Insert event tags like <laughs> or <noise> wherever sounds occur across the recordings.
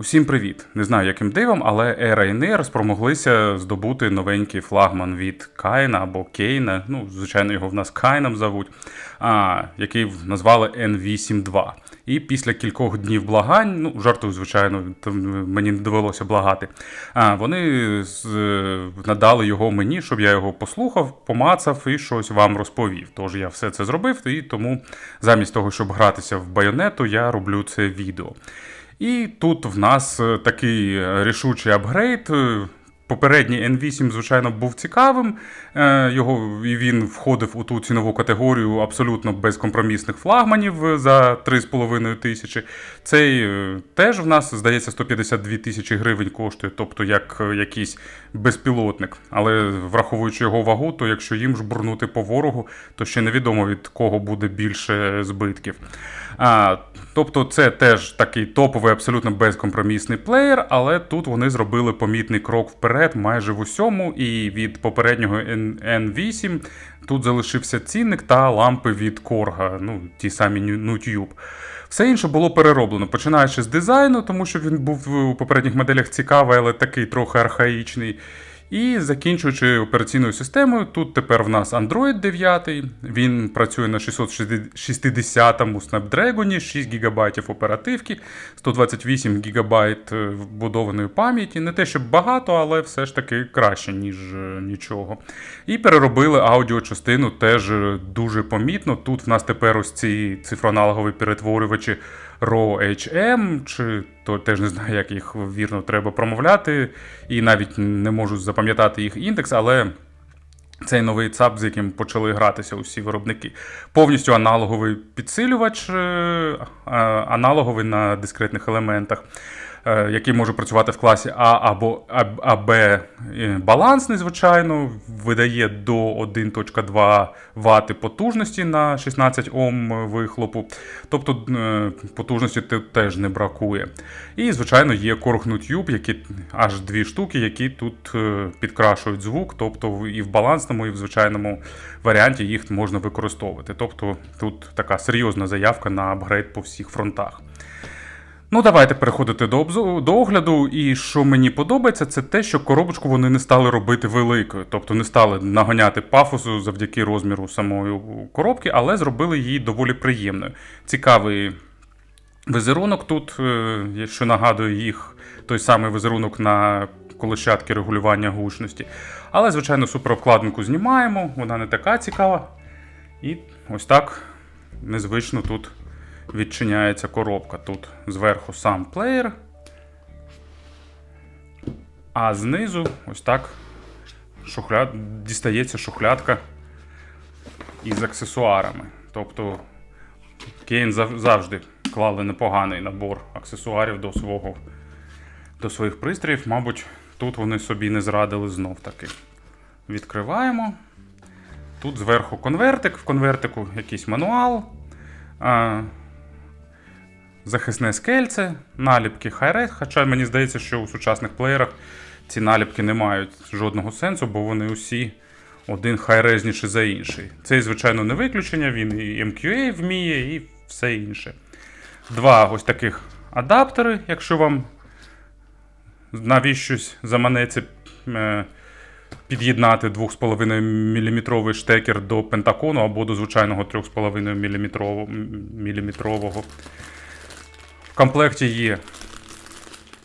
Усім привіт! Не знаю, яким дивом, але Ера і Ryanair спромоглися здобути новенький флагман від Кайна або Кейна. Ну, звичайно, його в нас Кайном зовуть, а, який назвали N82. І після кількох днів благань, ну жартую, звичайно, мені не довелося благати. А вони з, надали його мені, щоб я його послухав, помацав і щось вам розповів. Тож я все це зробив, і тому замість того, щоб гратися в байонету, я роблю це відео. І тут в нас е, такий е, рішучий апгрейд. Попередній N8, звичайно, був цікавим. Е, Його і він входив у ту цінову категорію абсолютно безкомпромісних флагманів за 3,5 тисячі. Цей е, теж в нас, здається, 152 тисячі гривень коштує, тобто як е, якийсь безпілотник. Але враховуючи його вагу, то якщо їм жбурнути по ворогу, то ще невідомо від кого буде більше збитків. А, Тобто, це теж такий топовий, абсолютно безкомпромісний плеєр, але тут вони зробили помітний крок вперед майже в усьому. І від попереднього N- N8 тут залишився цінник та лампи від Корга, ну ті самі Nutube. Все інше було перероблено, починаючи з дизайну, тому що він був у попередніх моделях цікавий, але такий трохи архаїчний. І закінчуючи операційною системою, тут тепер в нас Android 9, він працює на 660-му Snapdragon, 6 ГБ оперативки, 128 ГБ вбудованої пам'яті. Не те, щоб багато, але все ж таки краще, ніж е, нічого. І переробили аудіочастину теж е, дуже помітно. Тут в нас тепер ось ці цифроаналогові перетворювачі RAW HM, чи то теж не знаю, як їх вірно треба промовляти, і навіть не можу запам'ятати їх індекс, але. Цей новий ЦАП, з яким почали гратися усі виробники. Повністю аналоговий підсилювач, е, аналоговий на дискретних елементах, який може працювати в класі А або АБ балансний, звичайно, видає до 1.2 Вт потужності на 16 Ом вихлопу. Тобто е, потужності теж не бракує. І, звичайно, є Korg які аж дві штуки, які тут підкрашують звук, тобто і в балансному, і в звичайному варіанті їх можна використовувати. Тобто тут така серйозна заявка на апгрейд по всіх фронтах. Ну, давайте переходити до обзору, до огляду. І що мені подобається, це те, що коробочку вони не стали робити великою, тобто не стали наганяти пафосу завдяки розміру самої коробки, але зробили її доволі приємною. Цікавий візерунок тут, що нагадує їх той самий візерунок на колещатки регулювання гучності. Але, звичайно, суперобкладинку знімаємо, вона не така цікава. І ось так незвично тут відчиняється коробка. Тут зверху сам плеєр. А знизу ось так шухляд... дістається шухлядка із аксесуарами. Тобто Кейн завжди клали непоганий набор аксесуарів до свого, до своїх пристроїв. Мабуть, тут вони собі не зрадили знов таки. Відкриваємо. Тут зверху конвертик, в конвертику якийсь мануал. Захисне скельце, наліпки Hi-Res, Хоча мені здається, що у сучасних плеєрах ці наліпки не мають жодного сенсу, бо вони усі один хайрезніший за інший. Цей, звичайно, не виключення, він і MQA вміє, і все інше. Два ось таких адаптери, якщо вам навіщось заманеться е, під'єднати 2,5 мм штекер до пентакону або до звичайного 3,5 мм. В комплекті є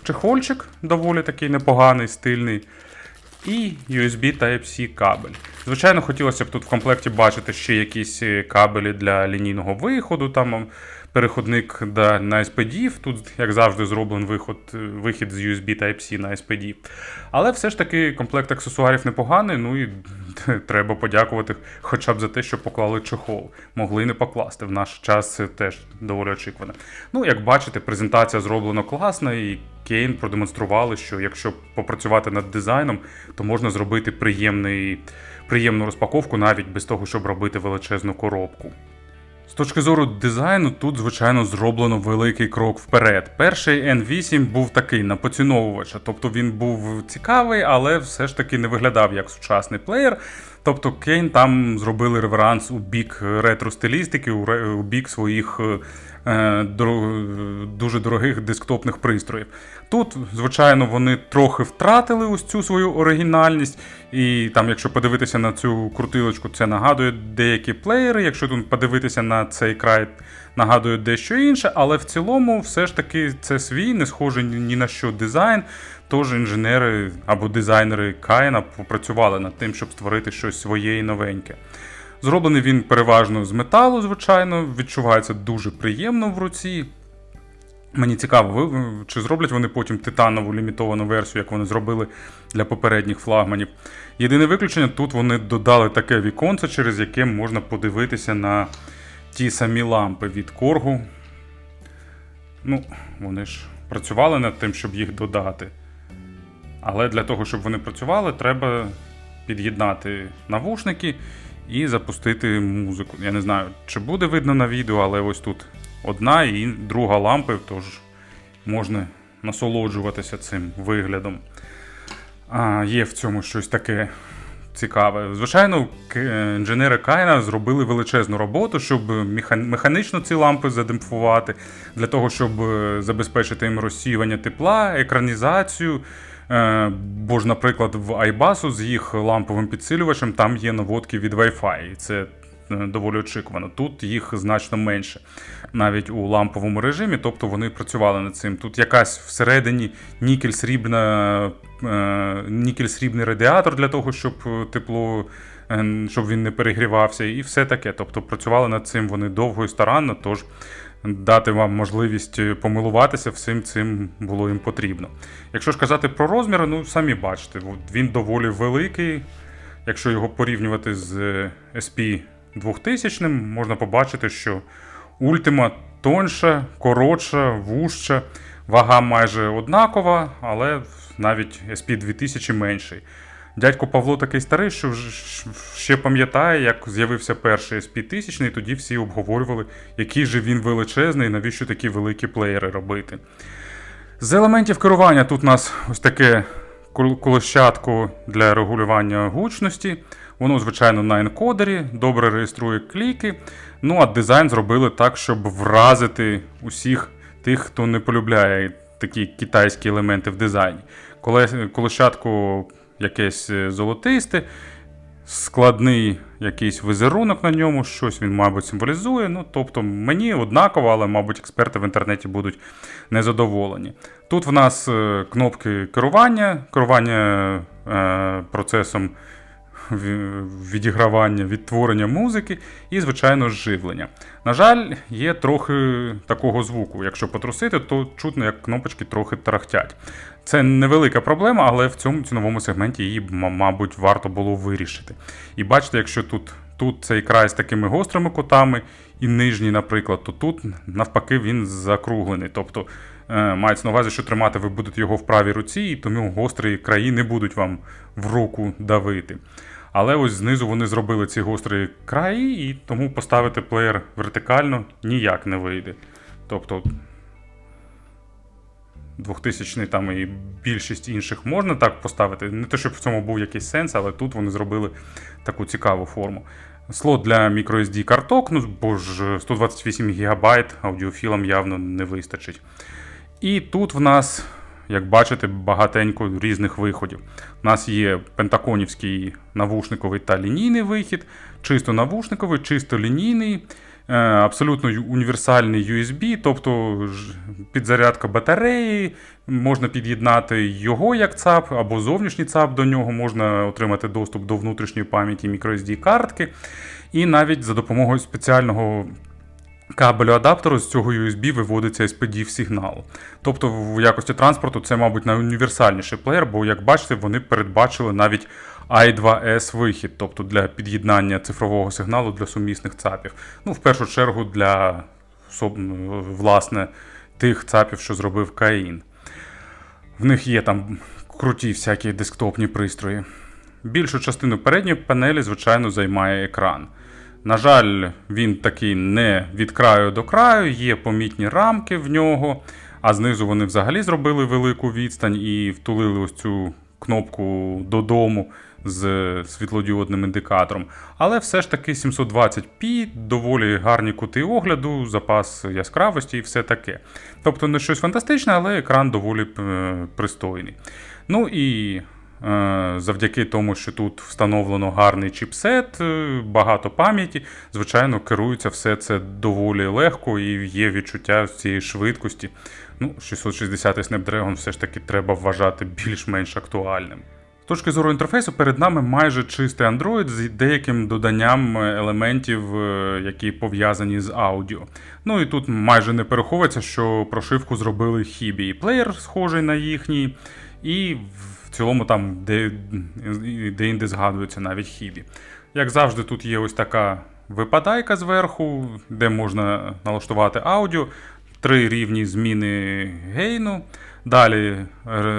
чехольчик, доволі такий непоганий, стильний, і USB Type-C кабель. Звичайно, хотілося б тут в комплекті бачити ще якісь кабелі для лінійного виходу, там переходник да, на SPD. Тут, як завжди, зроблений виход, вихід з USB Type-C на SPD. Але все ж таки комплект аксесуарів непоганий, ну і <laughs> треба подякувати хоча б за те, що поклали чехол. Могли не покласти. В наш час це теж доволі очікувано. Ну, як бачите, презентація зроблена класно, і Кейн продемонстрували, що якщо попрацювати над дизайном, то можна зробити приємний, приємну розпаковку навіть без того, щоб робити величезну коробку. З точки зору дизайну, тут, звичайно, зроблено великий крок вперед. Перший N8 був такий на поціновувача, тобто він був цікавий, але все ж таки не виглядав як сучасний плеєр. Тобто Кейн там зробили реверанс у бік ретро-стилістики, у, бік своїх е, дуже дорогих десктопних пристроїв. Тут, звичайно, вони трохи втратили ось цю свою оригінальність. І там, якщо подивитися на цю крутилочку, це нагадує деякі плеєри. Якщо тут подивитися на цей край, нагадує дещо інше, але в цілому, все ж таки, це свій, не схожий ні ні на що дизайн. Тож інженери або дизайнери Каїна попрацювали над тим, щоб створити щось своє і новеньке. Зроблений він переважно з металу, звичайно, відчувається дуже приємно в руці. Мені цікаво, чи зроблять вони потім титанову лімітовану версію, як вони зробили для попередніх флагманів. Єдине виключення, тут вони додали таке віконце, через яке можна подивитися на ті самі лампи від Коргу. Ну, вони ж працювали над тим, щоб їх додати. Але для того, щоб вони працювали, треба під'єднати навушники і запустити музику. Я не знаю, чи буде видно на відео, але ось тут одна і друга лампи, тож можна насолоджуватися цим виглядом. А, є в цьому щось таке цікаве. Звичайно, інженери Кайна зробили величезну роботу, щоб меха- механічно ці лампи задимфувати, для того, щоб е, забезпечити їм розсіювання тепла, екранізацію. Е, Бо ж, наприклад, в iBus з їх ламповим підсилювачем там є наводки від Wi-Fi. І це е, доволі очікувано. Тут їх значно менше, навіть у ламповому режимі, тобто вони працювали над цим. Тут якась всередині нікель-срібна, е, нікель-срібний радіатор для того, щоб тепло, щоб він не перегрівався, і все таке. Тобто працювали над цим вони довго і старанно, тож дати вам можливість е, помилуватися всім цим було їм потрібно. Якщо ж казати про розміри, ну самі бачите, він доволі великий. Якщо його порівнювати з е, SP 2000, можна побачити, що Ultima тонша, коротша, вужча, вага майже однакова, але навіть SP 2000 менший. Дядько Павло такий старий, що ще пам'ятає, як з'явився перший SP 1000, і тоді всі обговорювали, який же він величезний, навіщо такі великі плеєри робити. З елементів керування тут у нас ось таке кол- для регулювання гучності. Воно, звичайно, на енкодері, добре реєструє кліки. Ну а дизайн зробили так, щоб вразити усіх тих, хто не полюбляє такі китайські елементи в дизайні. Колощатко якесь е, золотисте, складний якийсь візерунок на ньому, щось він, мабуть, символізує. Ну, тобто мені однаково, але, мабуть, експерти в інтернеті будуть незадоволені. Тут в нас е, кнопки керування, керування е, процесом відігравання, відтворення музики і, звичайно, живлення. На жаль, є трохи такого звуку. Якщо потрусити, то чутно, як кнопочки трохи тарахтять. Це невелика проблема, але в цьому ціновому сегменті її, мабуть, варто було вирішити. І бачите, якщо тут, тут цей край з такими гострими кутами, і нижній, наприклад, то тут навпаки він закруглений. Тобто е, мається на увазі, що тримати ви будете його в правій руці, і тому гострі краї не будуть вам в руку давити. Але ось знизу вони зробили ці гострі краї, і тому поставити плеєр вертикально ніяк не вийде. Тобто 2000 там і більшість інших можна так поставити. Не те, щоб в цьому був якийсь сенс, але тут вони зробили таку цікаву форму. Слот для microSD карток, ну бо ж 128 ГБ аудіофілам явно не вистачить. І тут в нас, як бачите, багатенько різних виходів. У нас є пентаконівський навушниковий та лінійний вихід, чисто навушниковий, чисто лінійний, е, абсолютно універсальний USB, тобто підзарядка батареї, можна під'єднати його як ЦАП або зовнішній ЦАП до нього, можна отримати доступ до внутрішньої пам'яті microSD картки. І навіть за допомогою спеціального кабелю адаптеру з цього USB виводиться SPDIF сигнал. Тобто, в якості транспорту це, мабуть, найуніверсальніший плеєр, бо, як бачите, вони передбачили навіть i2S вихід, тобто для під'єднання цифрового сигналу для сумісних ЦАПів. Ну, в першу чергу для власне тих ЦАПів, що зробив Каїн. В них є там круті всякі десктопні пристрої. Більшу частину передньої панелі, звичайно, займає екран. На жаль, він такий не від краю до краю, є помітні рамки в нього, а знизу вони взагалі зробили велику відстань і втулили ось цю кнопку додому з світлодіодним індикатором. Але все ж таки 720p, доволі гарні кути огляду, запас яскравості і все таке. Тобто не щось фантастичне, але екран доволі е, пристойний. Ну і завдяки тому, що тут встановлено гарний чіпсет, е, багато пам'яті, звичайно, керується все це доволі легко і є відчуття цієї швидкості. Ну, 660 Snapdragon все ж таки треба вважати більш-менш актуальним. З точки зору інтерфейсу, перед нами майже чистий Android з деяким доданням елементів, е, які пов'язані з аудіо. Ну і тут майже не переховується, що прошивку зробили Хібі. І плеєр схожий на їхній, і в цілому там де, де-інде згадується навіть Хібі. Як завжди, тут є ось така випадайка зверху, де можна налаштувати аудіо, три рівні зміни гейну. Далі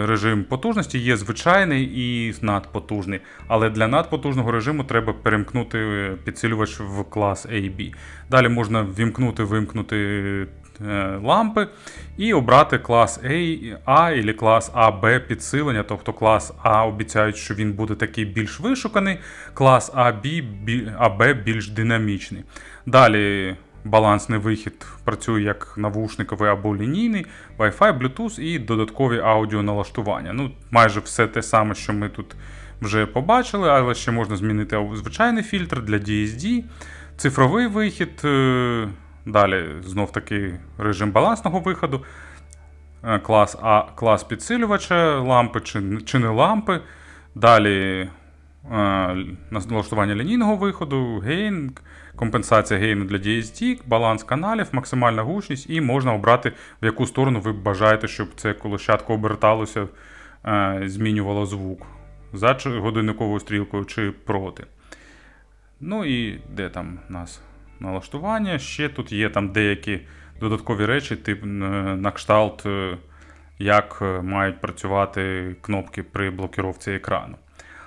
режим потужності є звичайний і надпотужний. Але для надпотужного режиму треба перемкнути підсилювач в клас AB. Далі можна вімкнути, вимкнути е, лампи і обрати клас A, A або клас AB підсилення. Тобто клас А обіцяють, що він буде такий більш вишуканий, клас AB, AB більш динамічний. Далі балансний вихід працює як навушниковий або лінійний, Wi-Fi, Bluetooth і додаткові аудіоналаштування. Ну, майже все те саме, що ми тут вже побачили, але ще можна змінити звичайний фільтр для DSD, цифровий вихід. Далі знов таки режим балансного виходу. е, Клас А, клас підсилювача, лампи чи, чи не лампи. Далі е, налаштування лінійного виходу, гейн, компенсація гейну для DSD, баланс каналів, максимальна гучність, і можна обрати, в яку сторону ви бажаєте, щоб це колощатко оберталося, е, змінювало звук за годинниковою стрілкою чи проти. Ну і де там у нас налаштування? Ще тут є там деякі додаткові речі, тип е, на кшталт, е, як е, мають працювати кнопки при блокіровці екрану.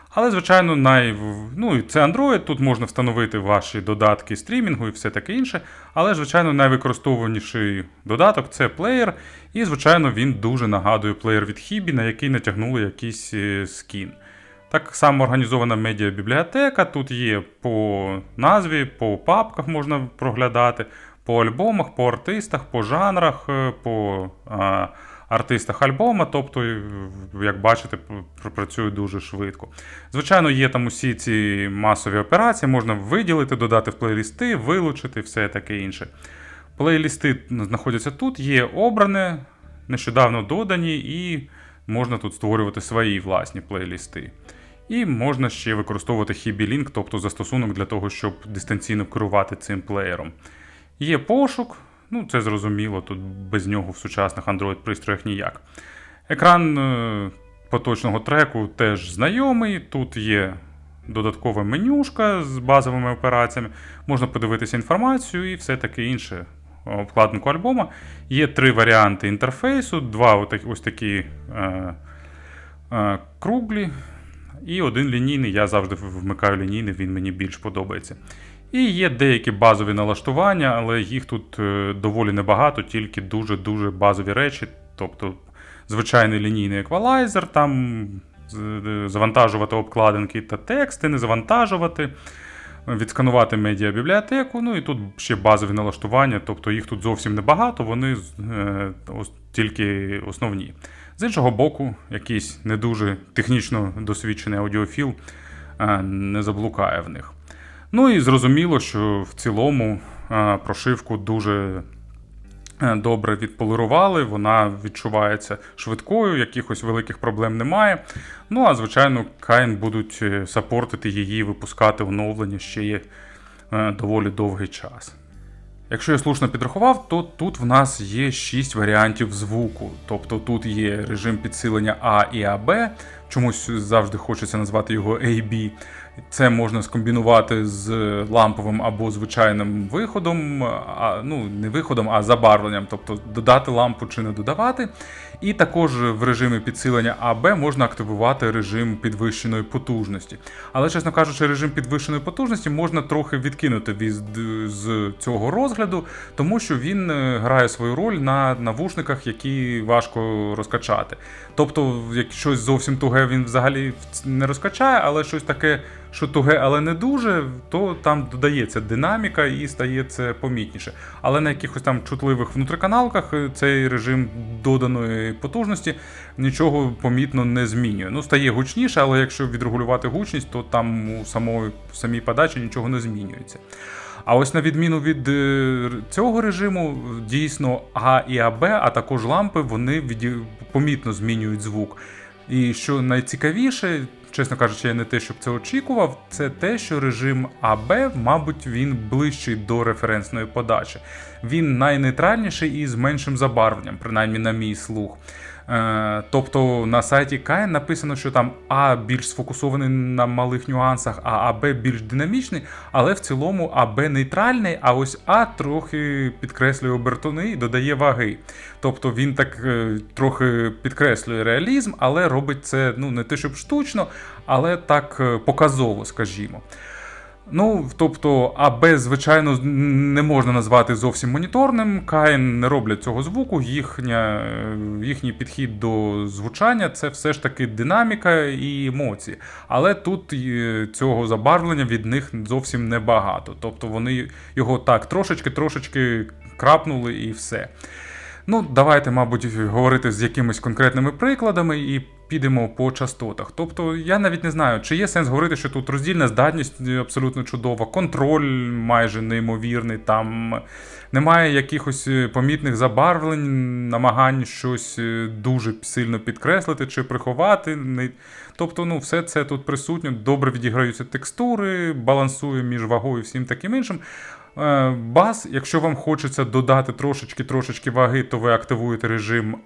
Але, звичайно, най... ну, це Android, тут можна встановити ваші додатки стрімінгу і все таке інше. Але, звичайно, найвикористовуваніший додаток це плеєр. І, звичайно, він дуже нагадує плеєр від Hibі, на який натягнули якийсь скін. Так само організована медіабібліотека. Тут є по назві, по папках можна проглядати, по альбомах, по артистах, по жанрах, е, по а, артистах альбома. Тобто, як бачите, пр- працює дуже швидко. Звичайно, є там усі ці масові операції, можна виділити, додати в плейлісти, вилучити, все таке інше. Плейлісти знаходяться тут, є обране, нещодавно додані, і можна тут створювати свої власні плейлісти. І можна ще використовувати Link, тобто застосунок для того, щоб дистанційно керувати цим плеєром. Є пошук, ну це зрозуміло, тут без нього в сучасних Android-пристроях ніяк. Екран е, поточного треку теж знайомий. Тут є додаткова менюшка з базовими операціями, можна подивитися інформацію і все таке інше. Обкладинку альбома. Є три варіанти інтерфейсу, два ось такі е, е, круглі і один лінійний. Я завжди вмикаю лінійний, він мені більш подобається. І є деякі базові налаштування, але їх тут е, доволі небагато, тільки дуже-дуже базові речі. Тобто звичайний лінійний еквалайзер, там завантажувати обкладинки та тексти, не завантажувати, відсканувати медіабібліотеку. Ну і тут ще базові налаштування, тобто їх тут зовсім небагато, вони е, тільки основні. З іншого боку, якийсь не дуже технічно досвідчений аудіофіл е, не заблукає в них. Ну і зрозуміло, що в цілому е, прошивку дуже е, добре відполирували, вона відчувається швидкою, якихось великих проблем немає. Ну а звичайно, Кайн будуть сапортити її, випускати оновлення ще є доволі довгий час. Якщо я слушно підрахував, то тут в нас є 6 варіантів звуку. Тобто тут є режим підсилення А і АБ, чомусь завжди хочеться назвати його AB. Це можна скомбінувати з ламповим або звичайним виходом, а, ну не виходом, а забарвленням, тобто додати лампу чи не додавати. І також в режимі підсилення АБ можна активувати режим підвищеної потужності. Але, чесно кажучи, режим підвищеної потужності можна трохи відкинути від, з цього розгляду, тому що він е, грає свою роль на навушниках, які важко розкачати. Тобто, як зовсім туге він взагалі не розкачає, але щось таке, що туге, але не дуже, то там додається динаміка і стає це помітніше. Але на якихось там чутливих внутриканалках е, цей режим доданої потужності нічого помітно не змінює. Ну, стає гучніше, але якщо відрегулювати гучність, то там у самої, самій подачі нічого не змінюється. А ось на відміну від е, цього режиму, дійсно А і АБ, а також лампи, вони віді... помітно змінюють звук. І що найцікавіше, чесно кажучи, я не те, щоб це очікував, це те, що режим АБ, мабуть, він ближчий до референсної подачі. Він найнейтральніший і з меншим забарвленням, принаймні на мій слух. Е, Тобто на сайті Kain написано, що там А більш сфокусований на малих нюансах, а АБ більш динамічний, але в цілому АБ нейтральний, а ось А трохи підкреслює обертони і додає ваги. Тобто він так е, трохи підкреслює реалізм, але робить це ну, не те, щоб штучно, але так е, показово, скажімо. Ну, тобто, АБ, звичайно, не можна назвати зовсім моніторним. Каїн не роблять цього звуку. Їхня, е, їхній підхід до звучання це все ж таки динаміка і емоції. Але тут е, цього забарвлення від них зовсім небагато. Тобто вони його так трошечки-трошечки крапнули і все. Ну, давайте, мабуть, говорити з якимись конкретними прикладами і підемо по частотах. Тобто, я навіть не знаю, чи є сенс говорити, що тут роздільна здатність абсолютно чудова, контроль майже неймовірний, там немає якихось помітних забарвлень, намагань щось дуже сильно підкреслити чи приховати. Тобто, ну, все це тут присутньо, добре відіграються текстури, балансує між вагою і всім таким іншим. Е, бас, якщо вам хочеться додати трошечки-трошечки ваги, то ви активуєте режим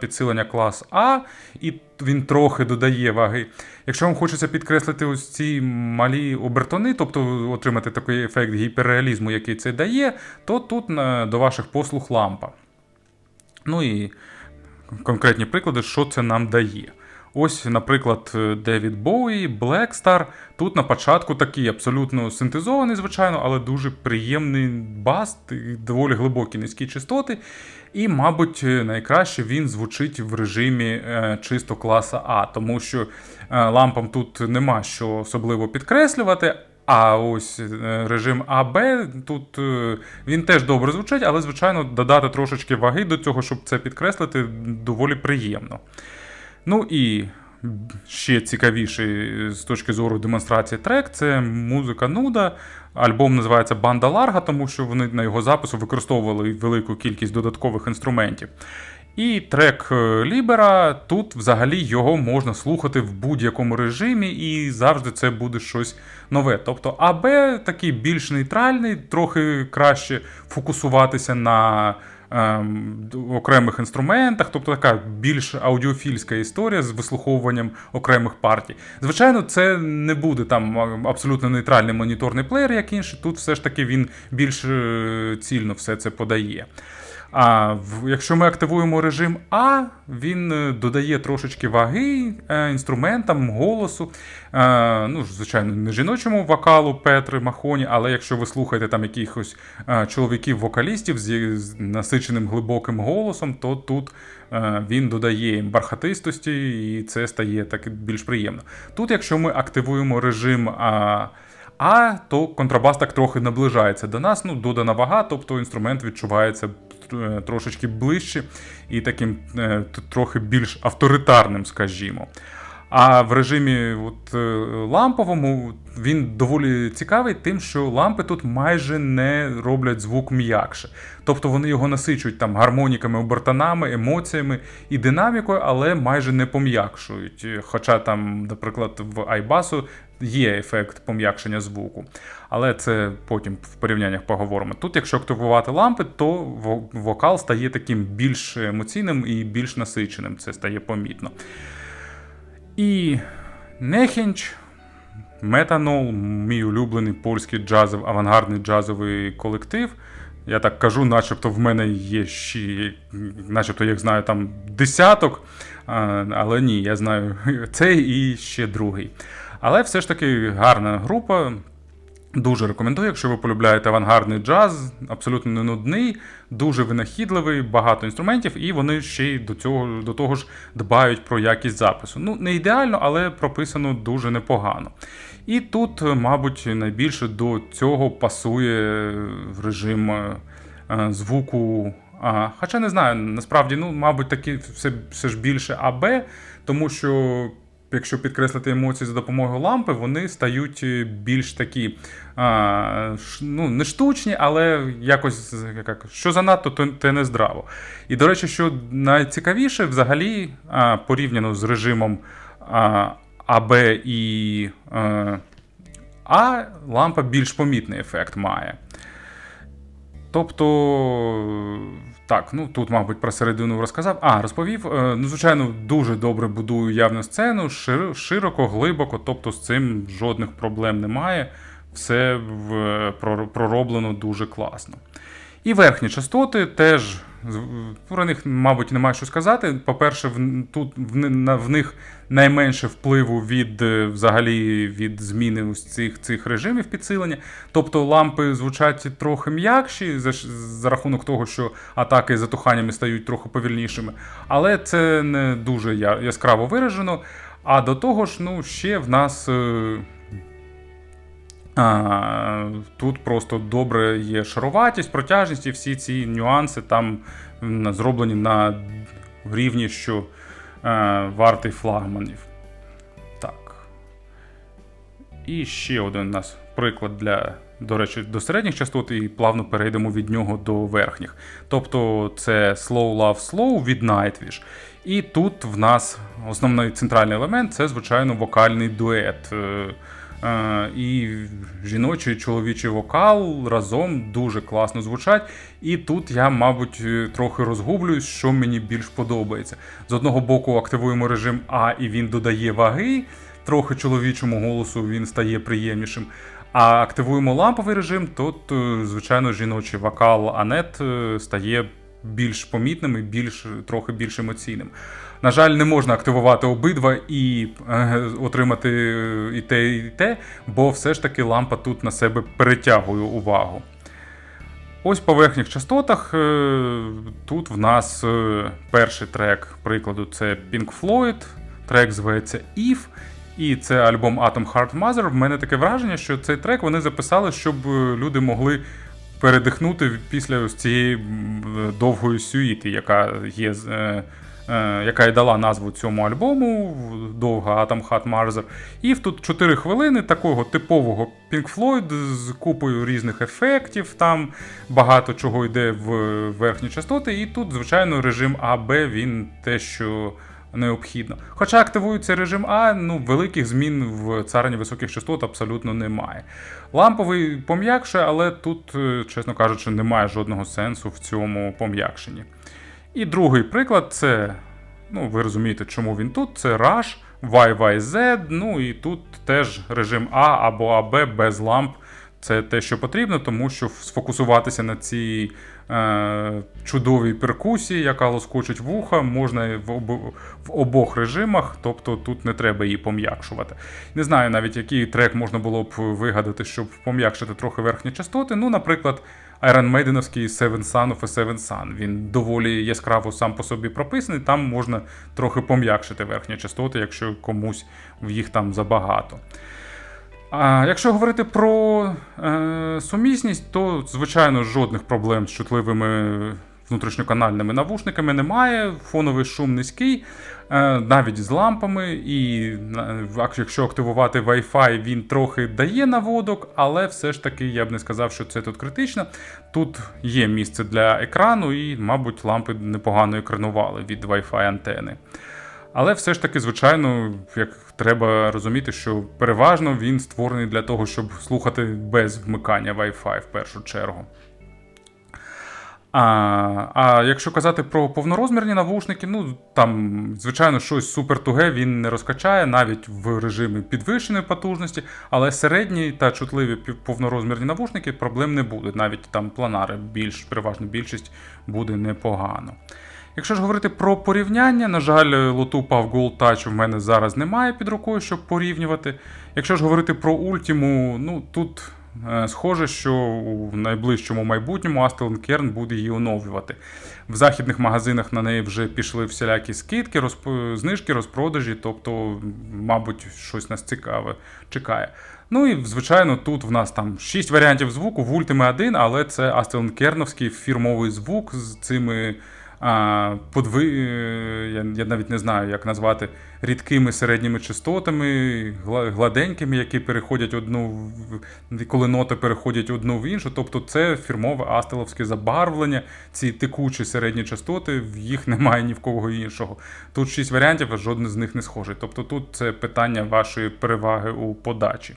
підсилення клас А, і він трохи додає ваги. Якщо вам хочеться підкреслити ось ці малі обертони, тобто отримати такий ефект гіперреалізму, який це дає, то тут до ваших послуг лампа. Ну і конкретні приклади, що це нам дає. Ось, наприклад, Девід Боуї, Blackstar. Тут на початку такий абсолютно синтезований, звичайно, але дуже приємний бас, доволі глибокі низькі частоти. І, мабуть, найкраще він звучить в режимі е, чисто класа А, тому що е, лампам тут нема що особливо підкреслювати. А ось е, режим АБ тут він теж добре звучить, але, звичайно, додати трошечки ваги до цього, щоб це підкреслити, доволі приємно. Ну і ще цікавіший з точки зору демонстрації трек це музика Нуда. Альбом називається Банда Ларга, тому що вони на його запису використовували велику кількість додаткових інструментів. І трек Лібера, тут взагалі його можна слухати в будь-якому режимі, і завжди це буде щось нове. Тобто АБ такий більш нейтральний, трохи краще фокусуватися на ем, окремих інструментах, тобто така більш аудіофільська історія з вислуховуванням окремих партій. Звичайно, це не буде там абсолютно нейтральний моніторний плеєр, як інший. Тут все ж таки він більш е, цільно все це подає. А якщо ми активуємо режим А, він е, додає трошечки ваги е, інструментам, голосу. Е, ну, Звичайно, не жіночому вокалу Петри Махоні, але якщо ви слухаєте там якихось чоловіків-вокалістів з, насиченим глибоким голосом, то тут він додає бархатистості, і це стає так більш приємно. Тут, якщо ми активуємо режим. А, а то контрабас так трохи наближається до нас, ну додана вага, тобто інструмент відчувається трошечки ближче і таким е, трохи більш авторитарним, скажімо. А в режимі от, е, ламповому він доволі цікавий, тим, що лампи тут майже не роблять звук м'якше. Тобто вони його насичують там гармоніками, обертонами, емоціями і динамікою, але майже не пом'якшують. Хоча там, наприклад, в айбасу є ефект пом'якшення звуку. Але це потім в порівняннях поговоримо. Тут, якщо активувати лампи, то вокал стає таким більш емоційним і більш насиченим. Це стає помітно. І Нехінч, Метанол, мій улюблений польський джазов, авангардний джазовий колектив. Я так кажу, начебто в мене є ще, начебто, як знаю, там десяток. Але ні, я знаю <laughs> цей і ще другий. Але все ж таки гарна група. Дуже рекомендую, якщо ви полюбляєте авангардний джаз, абсолютно не нудний, дуже винахідливий, багато інструментів, і вони ще й до цього до того ж дбають про якість запису. Ну, не ідеально, але прописано дуже непогано. І тут, мабуть, найбільше до цього пасує режим е, звуку. А, Хоча не знаю, насправді, ну, мабуть, таки все, все ж більше АБ, тому що якщо підкреслити емоції за допомогою лампи, вони стають е, більш такі, а, ну, не штучні, але якось як, що занадто, то те не здраво. І, до речі, що найцікавіше, взагалі, а, порівняно з режимом а, АБ і е, А, лампа більш помітний ефект має. Тобто, так, ну тут, мабуть, про середину розказав. А, розповів. Е, Ну, звичайно, дуже добре будую явну сцену, широко, глибоко, тобто з цим жодних проблем немає. Все в, прор- пророблено дуже класно. І верхні частоти теж про них, мабуть, немає що сказати. По-перше, в, тут в, них найменше впливу від е, взагалі від зміни цих, цих режимів підсилення. Тобто лампи звучать трохи м'якші за, за рахунок того, що атаки з затуханнями стають трохи повільнішими. Але це не дуже яскраво виражено. А до того ж, ну, ще в нас. Е, тут просто добре є шаруватість, протяжність і всі ці нюанси там зроблені на рівні, що е, вартий флагманів. Так. І ще один у нас приклад для, до речі, до середніх частот, і плавно перейдемо від нього до верхніх. Тобто це Slow Love Slow від Nightwish. І тут в нас основний центральний елемент це, звичайно, вокальний дует. Е, І жіночий і чоловічий вокал разом дуже класно звучать. І тут я, мабуть, е, трохи розгублююсь, що мені більш подобається. З одного боку, активуємо режим А, і він додає ваги, трохи чоловічому голосу він стає приємнішим. А активуємо ламповий режим, тут, е, звичайно, жіночий вокал Анет стає більш помітним і більш, трохи більш емоційним. На жаль, не можна активувати обидва і е, отримати і те, і те, бо все ж таки лампа тут на себе перетягує увагу. Ось по верхніх частотах. е, Тут в нас е, перший трек, прикладу, це Pink Floyd, трек зветься If. І це альбом Atom Heart Mother. В мене таке враження, що цей трек вони записали, щоб люди могли передихнути після ось цієї довгої сюїти, яка є. Е, Яка і дала назву цьому альбому, довга Atom Heart Mother. І тут 4 хвилини такого типового Pink Floyd з купою різних ефектів, там багато чого йде в верхні частоти. І тут, звичайно, режим АБ він те, що необхідно. Хоча активується режим А, ну великих змін в царині високих частот абсолютно немає. Ламповий пом'якшує, але тут, е, чесно кажучи, немає жодного сенсу в цьому пом'якшенні. І другий приклад це, ну ви розумієте, чому він тут. Це Rush, YYZ, ну і тут теж режим А або АБ без ламп. Це те, що потрібно, тому що сфокусуватися на цій е, чудовій перкусії, яка лоскочить вуха, можна в, об, в обох режимах, тобто тут не треба її пом'якшувати. Не знаю навіть, який трек можна було б вигадати, щоб пом'якшити трохи верхні частоти. Ну, наприклад, Iron Maiden'овський Seven Sun of a Seven Sun. Він доволі яскраво сам по собі прописаний. Там можна трохи пом'якшити верхні частоти, якщо комусь їх там забагато. А якщо говорити про е, сумісність, то звичайно жодних проблем з чутливими внутрішньоканальними навушниками немає. Фоновий шум низький, е, навіть з лампами. І якщо активувати Wi-Fi, він трохи дає наводок, але все ж таки я б не сказав, що це тут критично. Тут є місце для екрану, і, мабуть, лампи непогано екранували від Wi-Fi антени. Але все ж таки, звичайно, як треба розуміти, що переважно він створений для того, щоб слухати без вмикання Wi-Fi в першу чергу. А, а якщо казати про повнорозмірні навушники, ну там, звичайно, щось супер туге він не розкачає навіть в режимі підвищеної потужності, але середні та чутливі повнорозмірні навушники проблем не буде. Навіть там планари, більш переважна більшість буде непогано. Якщо ж говорити про порівняння, на жаль, лоту PAV Gold Touch в мене зараз немає під рукою, щоб порівнювати. Якщо ж говорити про Ultimu, ну тут схоже, що у найближчому майбутньому Aston Kern буде її оновлювати. В західних магазинах на неї вже пішли всілякі скидки, розп... знижки, розпродажі, тобто, мабуть, щось нас цікаве чекає. Ну і звичайно, тут в нас там 6 варіантів звуку в Ultima 1, але це Aston Керновський фірмовий звук з цими подви... я, навіть не знаю, як назвати рідкими середніми частотами, гла- гладенькими, які переходять одну, коли ноти переходять одну в іншу. Тобто це фірмове астеловське забарвлення, ці текучі середні частоти, їх немає ні в кого іншого. Тут шість варіантів, а жоден з них не схожий. Тобто тут це питання вашої переваги у подачі.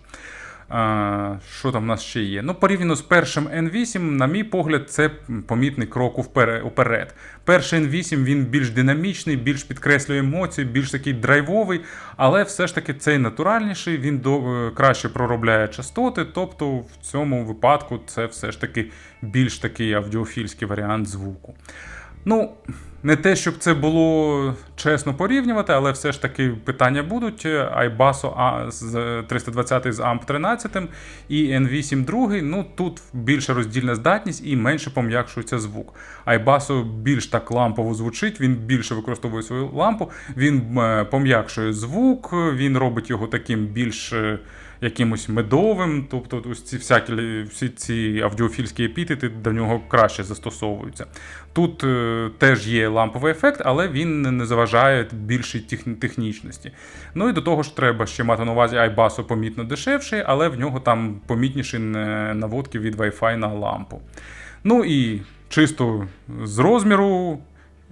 Що там в нас ще є? Ну, порівняно з першим N8, на мій погляд, це помітний крок уперед. Перший N8 він більш динамічний, більш підкреслює емоції, більш такий драйвовий, але все ж таки цей натуральніший, він до, е, краще проробляє частоти. Тобто в цьому випадку це все ж таки більш такий аудіофільський варіант звуку. Ну, не те, щоб це було чесно порівнювати, але все ж таки питання будуть. iBasso А з 320 з AMP 13 і N8 другий. Ну тут більша роздільна здатність і менше пом'якшується звук. iBasso більш так лампово звучить, він більше використовує свою лампу, він е, пом'якшує звук, він робить його таким більш. Якимось медовим, тобто ось ці всякі всі ці аудіофільські епітети до нього краще застосовуються. Тут е, теж є ламповий ефект, але він не- заважає більшій тех- технічності. Ну і до того ж, треба ще мати на увазі iBasso помітно дешевший, але в нього там помітніші наводки від Wi-Fi на лампу. Ну і чисто з розміру.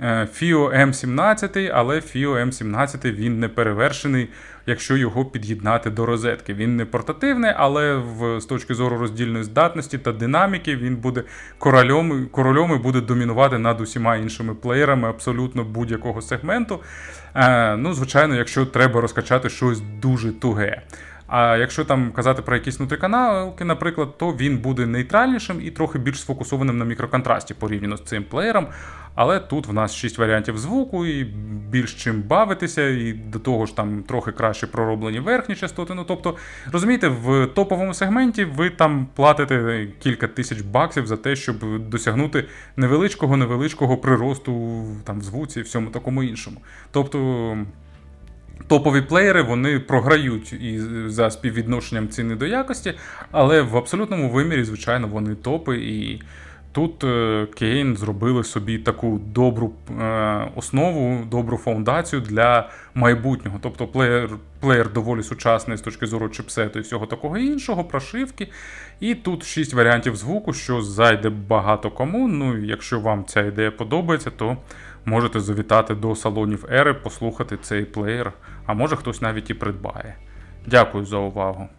е, FIO M17, але FIO M17 він не перевершений, якщо його під'єднати до розетки. Він не портативний, але в, з точки зору роздільної здатності та динаміки він буде корольом, королем і буде домінувати над усіма іншими плеєрами абсолютно будь-якого сегменту. Е, ну, звичайно, якщо треба розкачати щось дуже туге. А якщо там казати про якісь внутріканалки, наприклад, то він буде нейтральнішим і трохи більш сфокусованим на мікроконтрасті порівняно з цим плеєром. Але тут в нас 6 варіантів звуку, і більш чим бавитися, і до того ж там трохи краще пророблені верхні частоти. Ну тобто, розумієте, в топовому сегменті ви там платите кілька тисяч баксів за те, щоб досягнути невеличкого невеличкого приросту там в звуці і всьому такому іншому. Тобто. Топові плеєри вони програють і за співвідношенням ціни до якості, але в абсолютному вимірі, звичайно, вони топи. І тут е, Кейн зробили собі таку добру е, основу, добру фаундацію для майбутнього. Тобто плеєр, плеєр доволі сучасний з точки зору чипсету і всього такого іншого, прошивки. І тут шість варіантів звуку, що зайде багато кому. Ну, якщо вам ця ідея подобається, то можете завітати до салонів Ери, послухати цей плеєр, а може хтось навіть і придбає. Дякую за увагу.